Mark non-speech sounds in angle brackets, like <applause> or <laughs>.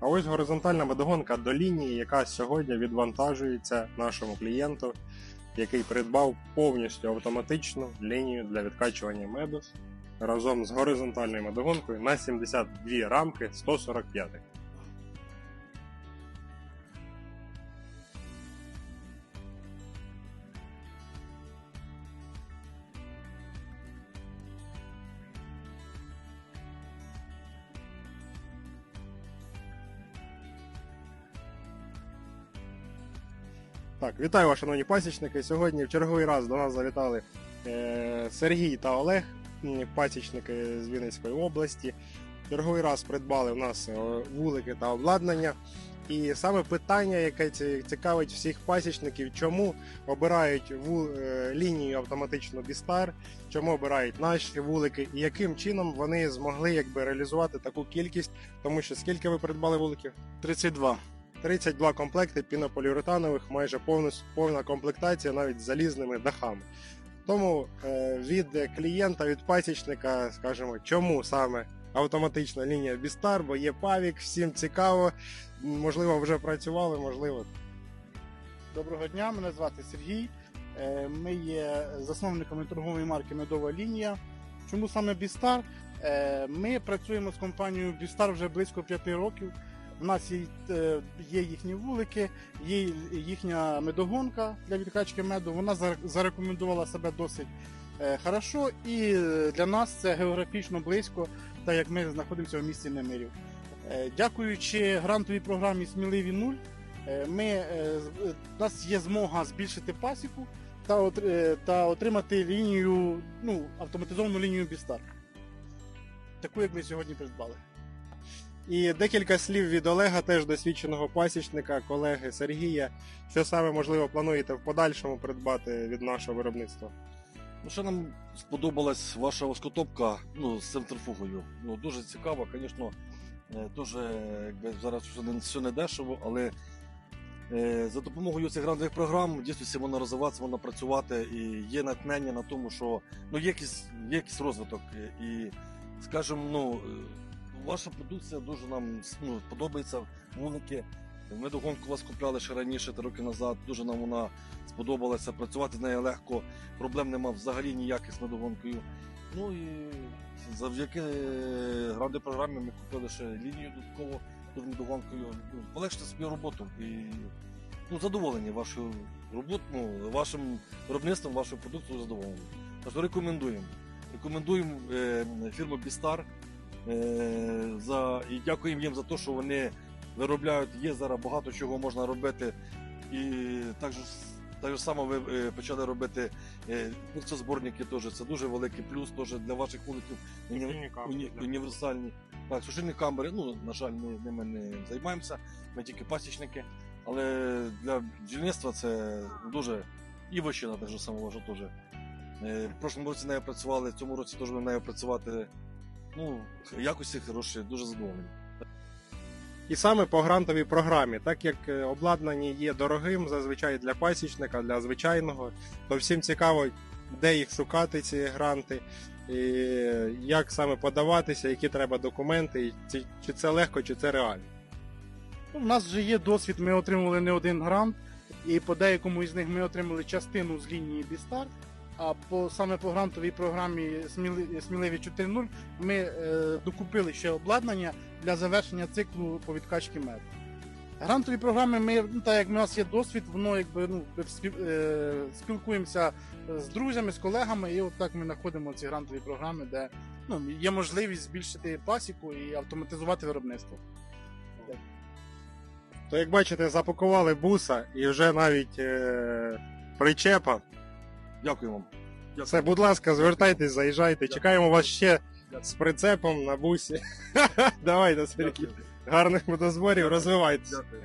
А ось горизонтальна медогонка до лінії, яка сьогодні відвантажується нашому клієнту, який придбав повністю автоматичну лінію для відкачування меду разом з горизонтальною медогонкою на 72 рамки 145. Так, вітаю вас, шановні пасічники. Сьогодні в черговий раз до нас завітали е, Сергій та Олег, пасічники з Вінницької області. В черговий раз придбали в нас е, вулики та обладнання. І саме питання, яке цікавить всіх пасічників, чому обирають е, лінію автоматично Бістар, чому обирають наші вулики, і яким чином вони змогли якби реалізувати таку кількість, тому що скільки ви придбали вуликів? 32. 32 комплекти пінополіуретанових, майже повна, повна комплектація навіть з залізними дахами. Тому е, від клієнта, від пасічника, скажімо, чому саме автоматична лінія Бістар, бо є павік, всім цікаво, можливо, вже працювали, можливо. Доброго дня, мене звати Сергій. Е, Ми є засновниками торгової марки Медова лінія. Чому саме Бістар? Е, Ми працюємо з компанією Бістар вже близько 5 років. У нас є, е, їхні вулики, є їхня медогонка для відкачки меду. Вона зарекомендувала себе досить е, хорошо, і е, для нас це географічно близько, так як ми знаходимося в місті Немирів. Дякуючи грантовій програмі Сміливі нуль. Ми, у нас є змога збільшити пасіку та, та отримати лінію, ну, автоматизовану лінію Бістар. Таку, як ми сьогодні придбали. І декілька слів від Олега, теж досвідченого пасічника, колеги Сергія. Що саме можливо плануєте в подальшому придбати від нашого виробництва? Ну, ще нам сподобалась ваша воскотопка ну, з центрифугою. Ну, дуже цікаво, звісно, е, дуже якби зараз все не, дешево, але е, за допомогою цих грантових програм дійсно воно розвиватися, воно працювати і є натхнення на тому, що ну, є, якийсь, є якийсь розвиток. І, скажімо, ну, ваша продукція дуже нам ну, подобається. Вулики. Ми догонку вас купляли ще раніше, три роки назад. Дуже нам вона сподобалася. Працювати з нею легко проблем нема взагалі ніяких з медогонкою. Ну і завдяки е, гранди програмі ми купили ще лінію додатково з медогонкою. Ну, Полегшити собі роботу і ну, задоволені вашою роботою, ну, вашим виробництвом, вашою продукцією задоволені. Тож рекомендуємо. Рекомендуємо е, фірму Бістар за, і дякуємо їм за те, що вони виробляють. Є зараз багато чого можна робити. І так же, так же само ви е, почали робити е, зборники теж. Це дуже великий плюс теж для ваших вуликів. Уні- уні- універсальні. Так, сушильні камери, ну, на жаль, ми ними не займаємося, ми тільки пасічники. Але для бджільництва це дуже і вощина так же само важу теж. Е, В прошлому році нею працювали, в цьому році теж нею працювати. Ну, якості хороші, дуже задоволені. І саме по грантовій програмі, так як е, обладнання є дорогим зазвичай для пасічника, для звичайного, то всім цікаво, де їх шукати, ці гранти, і як саме подаватися, які треба документи, і чи, чи це легко, чи це реально. Ну, У нас вже є досвід, ми отримували не один грант, і по деякому із них ми отримали частину з лінії Бістар. А по саме по грантовій програмі «Сміли- Сміливі 4.0 ми е, докупили ще обладнання для завершення циклу по відкачці меду. Грантові програми ми, ну, так як в нас є досвід, воно якби ну, е, спілкуємося з друзями, з колегами, і от так ми знаходимо ці грантові програми, де ну, є можливість збільшити пасіку і автоматизувати виробництво. То як бачите, запакували буса і вже навіть е, причепа. Дякую вам. Дякую. Все, будь ласка, звертайтесь, заїжджайте. Чекаємо вас ще з прицепом на бусі. <laughs> Давайте, Сергій. Гарних водозборів, розвивайтеся. Дякую.